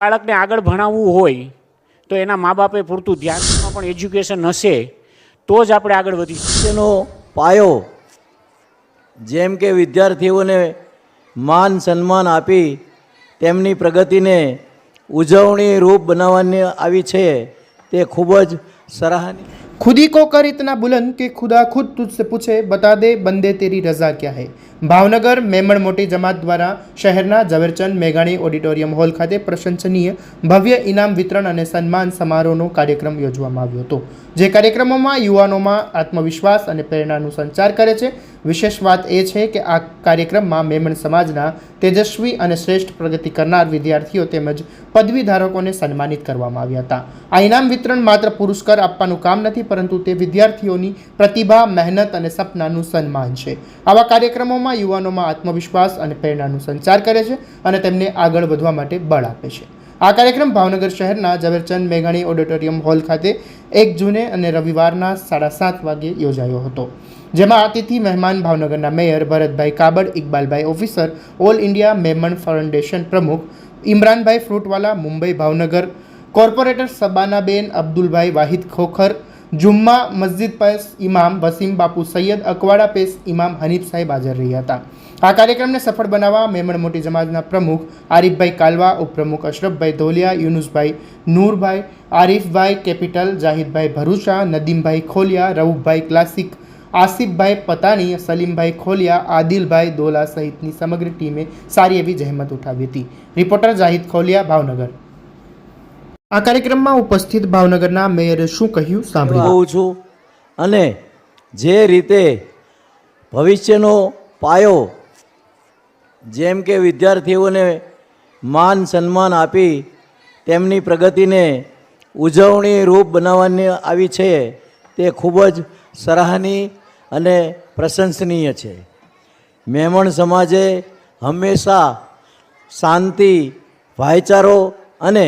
બાળકને આગળ ભણાવવું હોય તો એના મા બાપે પૂરતું ધ્યાનમાં પણ એજ્યુકેશન હશે તો જ આપણે આગળ વધી તેનો પાયો જેમ કે વિદ્યાર્થીઓને માન સન્માન આપી તેમની પ્રગતિને ઉજવણી રૂપ બનાવવાની આવી છે તે ખૂબ જ સરાહનીય खुदी को कर इतना बुलंद कि खुदा खुद तुझसे पूछे बता दे बंदे तेरी रजा क्या है ભાવનગર મેમણ મોટી જમાત દ્વારા શહેરના ઝવેરચંદ મેઘાણી ઓડિટોરિયમ હોલ ખાતે પ્રશંસનીય ભવ્ય ઇનામ વિતરણ અને સન્માન સમારોહનો કાર્યક્રમ યોજવામાં આવ્યો હતો જે કાર્યક્રમોમાં યુવાનોમાં આત્મવિશ્વાસ અને પ્રેરણાનું સંચાર કરે છે વિશેષ વાત એ છે કે આ કાર્યક્રમમાં મેમણ સમાજના તેજસ્વી અને શ્રેષ્ઠ પ્રગતિ કરનાર વિદ્યાર્થીઓ તેમજ પદવી ધારકોને સન્માનિત કરવામાં આવ્યા હતા આ ઇનામ વિતરણ માત્ર પુરસ્કાર આપવાનું કામ નથી પરંતુ તે વિદ્યાર્થીઓની પ્રતિભા, મહેનત અને સપનાનું સન્માન છે. આવા કાર્યક્રમોમાં યુવાનોમાં આત્મવિશ્વાસ અને પ્રેરણાનું સંચાર કરે છે અને તેમને આગળ વધવા માટે બળ આપે છે. આ કાર્યક્રમ ભાવનગર શહેરના ઝવેરચંદ મેઘાણી ઓડિટોરિયમ હોલ ખાતે એક જૂને અને રવિવારના સાડા સાત વાગે યોજાયો હતો. જેમાં અતિથિ મહેમાન ભાવનગરના mayor Bharatbhai Kabad, Iqbalbhai officer, all India Memon foundation પ્રમુખ ઇમરાનભાઈ ફ્રૂટવાલા, મુંબઈ ભાવનગર કોર્પોરેટર સબાનાબેન, અબ્દુલભાઈ વાહિદ ખોખર જુમ્મા મસ્જિદ પેસ ઇમામ વસીમ બાપુ સૈયદ અકવાડા પેસ ઇમામ હનીફ સાહેબ હાજર રહ્યા હતા. આ કાર્યક્રમને સફળ બનાવવા મેમણ મોટી સમાજના પ્રમુખ આરીફભાઈ કાલવા, ઉપપ્રમુખ અશરફભાઈ ધોલિયા, યુનુસભાઈ નૂરભાઈ, આરીફભાઈ કેપિટલ, જાહિદભાઈ ભરૂચા, નદીમભાઈ ખોલિયા, રઉફભાઈ ક્લાસિક, આસિફભાઈ પતાણી સલીમભાઈ ખોલિયા, આદિલભાઈ દોલા સહિતની સમગ્ર ટીમે સારી એવી જહેમત ઉઠાવી હતી. રિપોર્ટર જાહિદ ખોલિયા, ભાવનગર. આ કાર્યક્રમમાં ઉપસ્થિત ભાવનગરના મેયરે શું કહ્યું સાંભળ્યું હોઉં છું, અને જે રીતે ભવિષ્યનો પાયો જેમ કે વિદ્યાર્થીઓને માન સન્માન આપી તેમની પ્રગતિને ઉજવણી રૂપ બનાવવાની આવી છે, તે ખૂબ જ સરાહનીય અને પ્રશંસનીય છે. મેમણ સમાજે હંમેશા શાંતિ, ભાઈચારો અને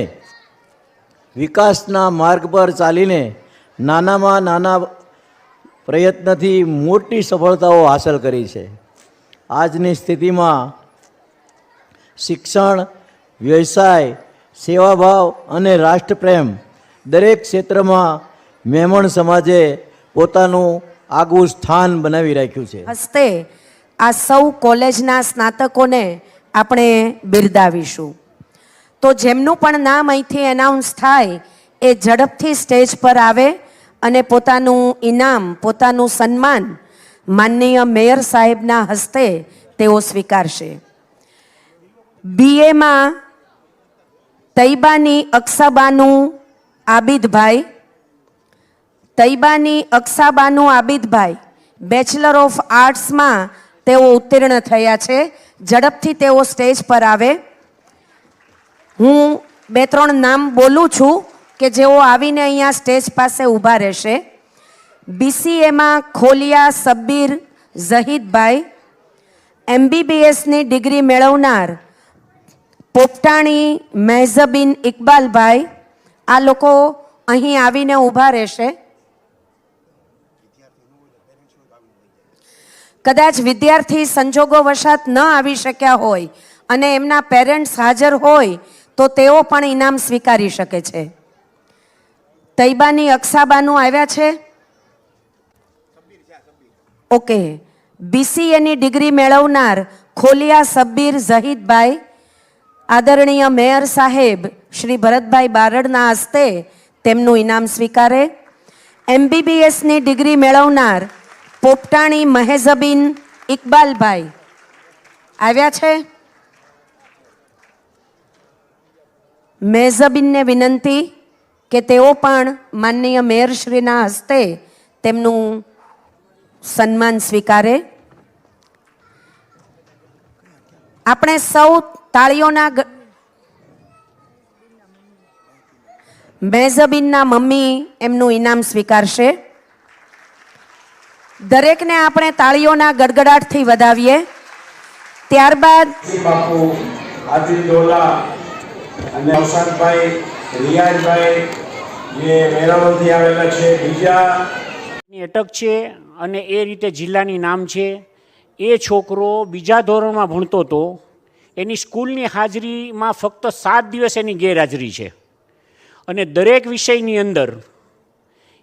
વિકાસના માર્ગ પર ચાલીને નાનામાં નાના પ્રયત્નથી મોટી સફળતાઓ હાંસલ કરી છે. આજની સ્થિતિમાં શિક્ષણ, વ્યવસાય, સેવાભાવ અને રાષ્ટ્રપ્રેમ દરેક ક્ષેત્રમાં મેમણ સમાજે પોતાનું આગવું સ્થાન બનાવી રાખ્યું છે. હસ્તે આ સૌ કોલેજના સ્નાતકોને આપણે બિરદાવીશું. તો જેમનું પણ નામ અહીંથી એનાઉન્સ થાય, એ ઝડપથી સ્ટેજ પર આવે અને પોતાનું ઇનામ, પોતાનું સન્માન માનનીય મેયર સાહેબના હસ્તે તેઓ સ્વીકારશે. બીએમાં તૈબાની અક્ષાબાનું આબિદભાઈ, તૈબાની અક્ષાબાનુ આબિદભાઈ બેચલર ઓફ આર્ટ્સમાં તેઓ ઉત્તીર્ણ થયા છે. ઝડપથી તેઓ સ્ટેજ પર આવે. હું બે ત્રણ નામ બોલું છું કે જેઓ આવીને અહીંયા સ્ટેજ પાસે ઊભા રહેશે. બીસીએમાં ખોલિયા સબ્બીર ઝહીદભાઈ એમબીબીએસની ડિગ્રી મેળવનાર પોપટાણી મહેઝબીન ઇકબાલભાઈ, આ લોકો અહીં આવીને ઊભા રહેશે. કદાચ વિદ્યાર્થી સંજોગો વસાત ન આવી શક્યા હોય અને એમના પેરેન્ટ્સ હાજર હોય તો તેઓ પણ ઇનામ સ્વીકારી શકે છે. તૈબાની અક્ષાબાનું આવ્યા છે? ઓકે. બીસીએની ડિગ્રી મેળવનાર ખોલિયા સબ્બીર ઝહીદભાઈ, આદરણીય મેયર સાહેબ શ્રી ભરતભાઈ બારડના હસ્તે તેમનું ઇનામ સ્વીકારે. એમબીબીએસની ડિગ્રી મેળવનાર પોપટાણી મહેઝબીન ઇકબાલભાઈ, આવ્યા છે? મેઝબીનને વિનંતી કે તેઓ પણ માનનીય મેયરશ્રીના હસ્તે તેમનું સન્માન સ્વીકારે. આપણે સૌ તાળીઓના મેઝબીનના મમ્મી એમનું ઇનામ સ્વીકારશે. દરેકને આપણે તાળીઓના ગડગડાટથી વધાવીએ. ત્યારબાદ અને અવસાદભાઈ રિયાજભાઈ, જે વેરાવળથી આવેલા છે, બીજા. અટક છે અને એ રીતે જિલ્લાની નામ છે. એ છોકરો બીજા ધોરણમાં ભણતો હતો. એની સ્કૂલની હાજરીમાં ફક્ત સાત દિવસ એની ગેરહાજરી છે. અને દરેક વિષયની અંદર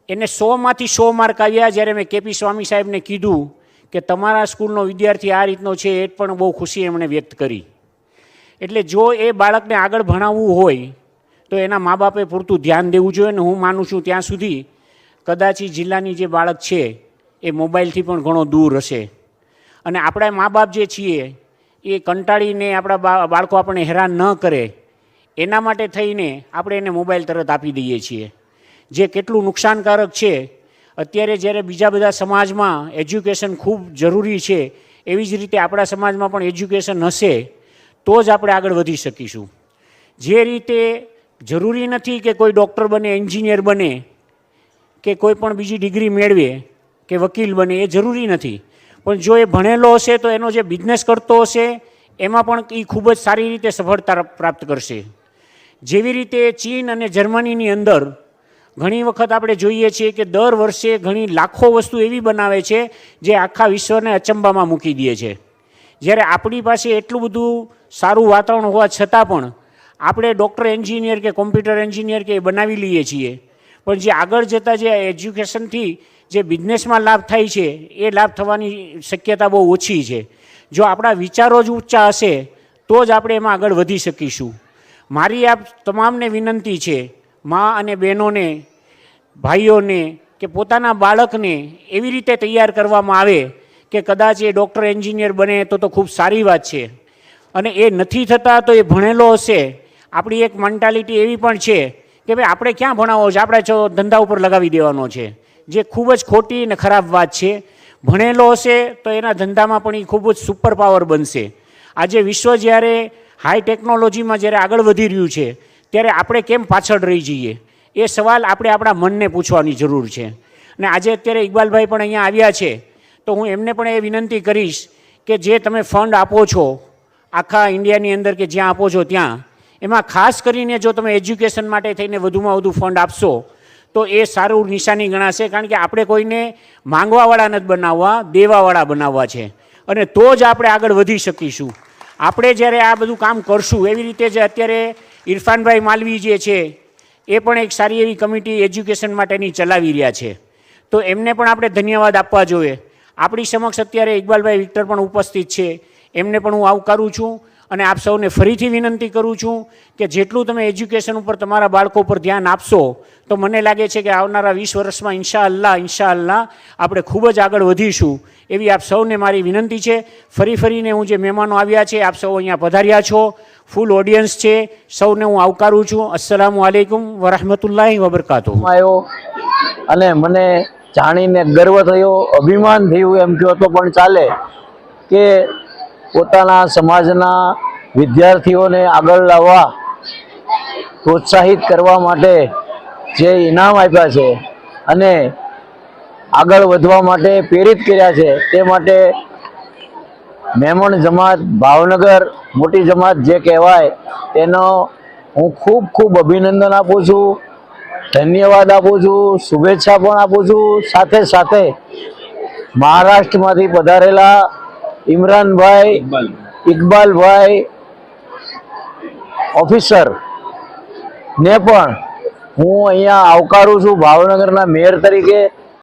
એને સોમાંથી સો માર્ક આવ્યા જ્યારે મેં કેપી સ્વામી સાહેબને કીધું કે તમારા સ્કૂલનો વિદ્યાર્થી આ રીતનો છે, એ પણ બહુ ખુશી એમણે વ્યક્ત કરી. એટલે જો એ બાળકને આગળ ભણાવવું હોય, તો એના મા બાપે પૂરતું ધ્યાન દેવું જોઈએ ને હું માનું છું ત્યાં સુધી કદાચ જિલ્લાની જે બાળક છે, એ મોબાઈલથી પણ ઘણો દૂર હશે. અને આપણા મા બાપ જે છીએ, એ કંટાળીને આપણા બાળકો આપણને હેરાન ન કરે, એના માટે થઈને આપણે એને મોબાઈલ તરત આપી દઈએ છીએ. જે કેટલું નુકસાનકારક છે, અત્યારે જ્યારે બીજા બધા સમાજમાં એજ્યુકેશન ખૂબ જરૂરી છે, એવી જ રીતે આપણા સમાજમાં પણ એજ્યુકેશન હશે તો જ આપણે આગળ વધી શકીશું. જે રીતે જરૂરી નથી કે કોઈ ડૉક્ટર બને, એન્જિનિયર બને, કે કોઈ પણ બીજી ડિગ્રી મેળવે, કે વકીલ બને, એ જરૂરી નથી. પણ જો એ ભણેલો હશે, તો એનો જે બિઝનેસ કરતો હશે, એમાં પણ એ ખૂબ જ સારી રીતે સફળતા પ્રાપ્ત કરશે. જેવી રીતે ચીન અને જર્મનીની અંદર ઘણી વખત આપણે જોઈએ છીએ કે દર વર્ષે ઘણી લાખો વસ્તુ એવી બનાવે છે, જે આખા વિશ્વને અચંબામાં મૂકી દે છે. જ્યારે આપણી પાસે એટલું બધું સારું વાતાવરણ હોવા છતાં પણ આપણે ડૉક્ટર એન્જિનિયર કે કોમ્પ્યુટર એન્જિનિયર કે એ બનાવી લઈએ છીએ. પણ જે આગળ જતાં જે એજ્યુકેશનથી જે બિઝનેસમાં લાભ થાય છે, એ લાભ થવાની શક્યતા બહુ ઓછી છે. જો આપણા વિચારો જ ઊંચા હશે, તો જ આપણે એમાં આગળ વધી શકીશું. મારી આપ તમામને વિનંતી છે, મા અને બહેનોને, ભાઈઓને કે પોતાના બાળકને એવી રીતે તૈયાર કરવામાં આવે કે કદાચ એ ડૉક્ટર એન્જિનિયર બને તો તો ખૂબ સારી વાત છે. અને એ નથી થતા તો એ ભણેલો હશે. આપણી એક મેન્ટાલિટી એવી પણ છે કે ભાઈ આપણે ક્યાં ભણાવવો છે? આપણે જો ધંધા ઉપર લગાવી દેવાનો છે. જે ખૂબ જ ખોટી અને ખરાબ વાત છે. ભણેલો હશે તો એના ધંધામાં પણ એ ખૂબ જ સુપર પાવર બનશે. આજે વિશ્વ જ્યારે હાઈ ટેકનોલોજીમાં જ્યારે આગળ વધી રહ્યું છે, ત્યારે આપણે કેમ પાછળ રહી જઈએ? એ સવાલ આપણે આપણા મનને પૂછવાની જરૂર છે. અને આજે અત્યારે ઇકબાલભાઈ પણ અહીંયા આવ્યા છે. તો હું એમને પણ એ વિનંતી કરીશ કે જે તમે ફંડ આપો છો આખા ઇન્ડિયાની અંદર કે જ્યાં આપો છો ત્યાં. એમાં ખાસ કરીને જો તમે એજ્યુકેશન માટે થઈને વધુમાં વધુ ફંડ આપશો, તો એ સારું નિશાની ગણાશે, કારણ કે આપણે કોઈને માંગવાવાળા નથી બનાવવા, દેવાવાળા બનાવવા છે. અને તો જ આપણે આગળ વધી શકીશું. આપણે જ્યારે આ બધું કામ કરશું, એવી રીતે જે અત્યારે ઇરફાનભાઈ માલવી જે છે, એ પણ એક સારી એવી કમિટી એજ્યુકેશન માટેની ચલાવી રહ્યા છે. તો એમને પણ આપણે ધન્યવાદ આપવા જોઈએ. આપણી સમક્ષ અત્યારે ઇકબાલભાઈ વિક્ટર પણ ઉપસ્થિત છે. એમને પણ હું આવકારું છું અને આપ સૌને ફરીથી વિનંતી કરું છું કે જેટલું તમે એજ્યુકેશન ઉપર તમારા બાળકો પર ધ્યાન આપશો, તો મને લાગે છે કે આવનારા વીસ વર્ષમાં ઇન્શા અલ્લાહ ઇન્શા અલ્લાહ આપણે ખૂબ જ આગળ વધીશું. એવી આપ સૌને મારી વિનંતી છે. ફરી ફરીને હું જે મહેમાનો આવ્યા છે, આપ સૌ અહીંયા પધાર્યા છો. ફૂલ ઓડિયન્સ છે. સૌને હું આવકારું છું. અસ્સલામુ આલેકુમ વરહમતુલ્લાહ વબરકાતુહ. આવ્યો અને મને જાણીને ગર્વ થયો, અભિમાન થયું એમ કહો તો પણ ચાલે કે પોતાના સમાજના વિદ્યાર્થીઓને આગળ લાવવા, પ્રોત્સાહિત કરવા માટે જે ઇનામ આપ્યા છે અને આગળ વધવા માટે પ્રેરિત કર્યા છે, તે માટે મેમણ જમાત, ભાવનગર, મોટી જમાત જે કહેવાય, તેનો હું ખૂબ ખૂબ અભિનંદન આપું છું, ધન્યવાદ આપું છું, શુભેચ્છા પણ આપું છું. સાથે સાથે મહારાષ્ટ્રમાંથી પધારેલા ઇમરાનભાઈ ઇકબાલભાઈ ઓફિસર. ને પણ હું અહીંયા આવકારું છું ભાવનગરના મેયર તરીકે.